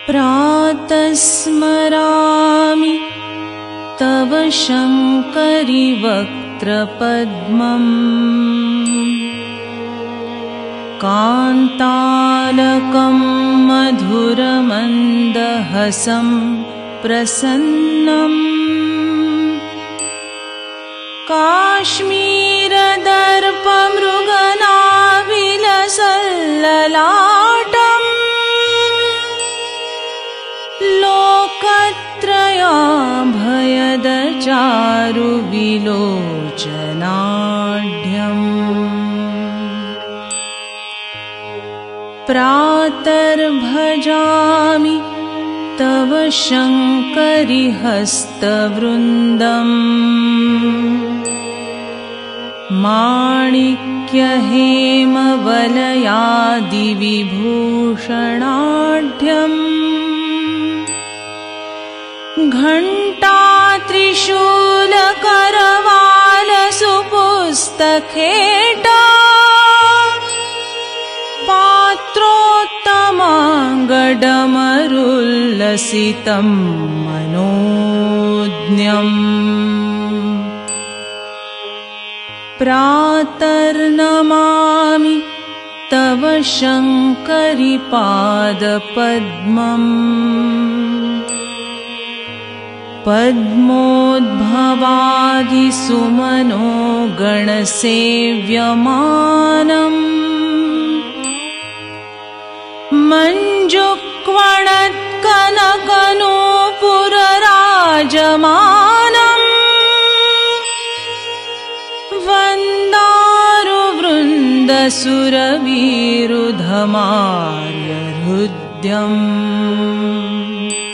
प्रातस्मरामि तव शङ्करि वक्त्रपद्मम् कान्तालकं मधुरमन्दहसं प्रसन्नम्। काश्मीरदर्पमृगनाविलसल्ललाटम् लोकत्रयाभयदचारुविलोचनाढ्यम् प्रातर्भजामि तव शङ्करिहस्तवृन्दम्। माणिक्यहेमवलयादिविभूषणाढ्यम् घण्टात्रिशूलकरवालसुपुस्तखेटा पात्रोत्तमाङ्गडमरुल्लसितं मनोज्ञम्। प्रातर्नमामि तव शङ्करिपादपद्मम् पद्मोद्भवादिसुमनो गणसेव्यमानम्। मञ्जुक्वणत्कनकनूपुरराजमानम्। वन्दारुवृन्दसुरवीरुधमार्यहृद्यम्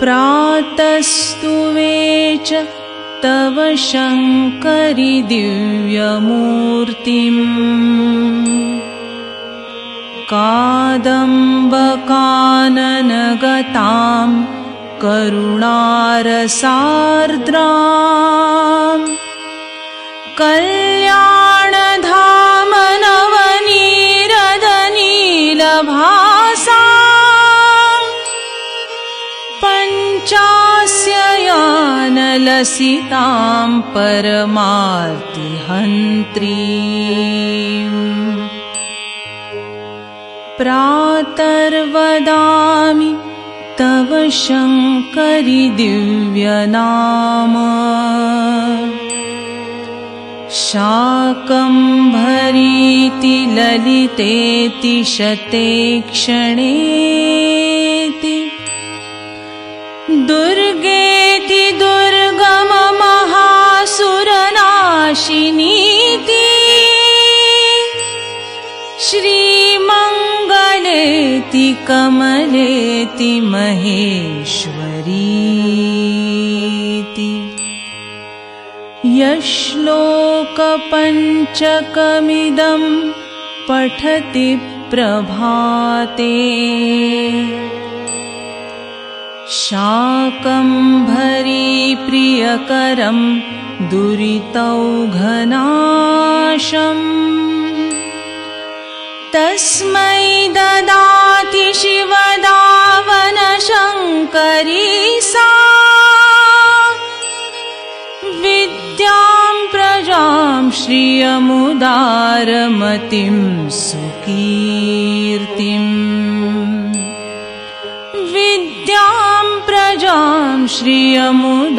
प्रातस्तुवे च तव शङ्करि दिव्यमूर्तिम्। कादम्बकाननगतां करुणारसार्द्रा कल्याणधामनवनीरदनीलभासा पञ्चास्ययानलसितां परमार्तिहन्त्री। प्रातर्वदामि तव शङ्करि दिव्यनाम शाकम्भरीति ललितेति शते क्षणेति दुर्गेति दुर्गममहासुरनाशिनीति श्रीमङ्गलेति कमलेति महेश्वरीति यश्लोकपञ्चकमिदं पठति प्रभाते शाकम्भरीप्रियकरं दुरितौघनाशम् तस्मै ददाति शिवदावनशङ्करी सा विद्यां प्रजां श्रियमुदारमतिं सुकीर्तिम् प्रजां श्रियमुदारमतिं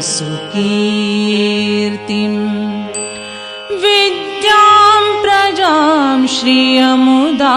सुकीर्तिम्। विद्यां प्रजां श्रियमुदा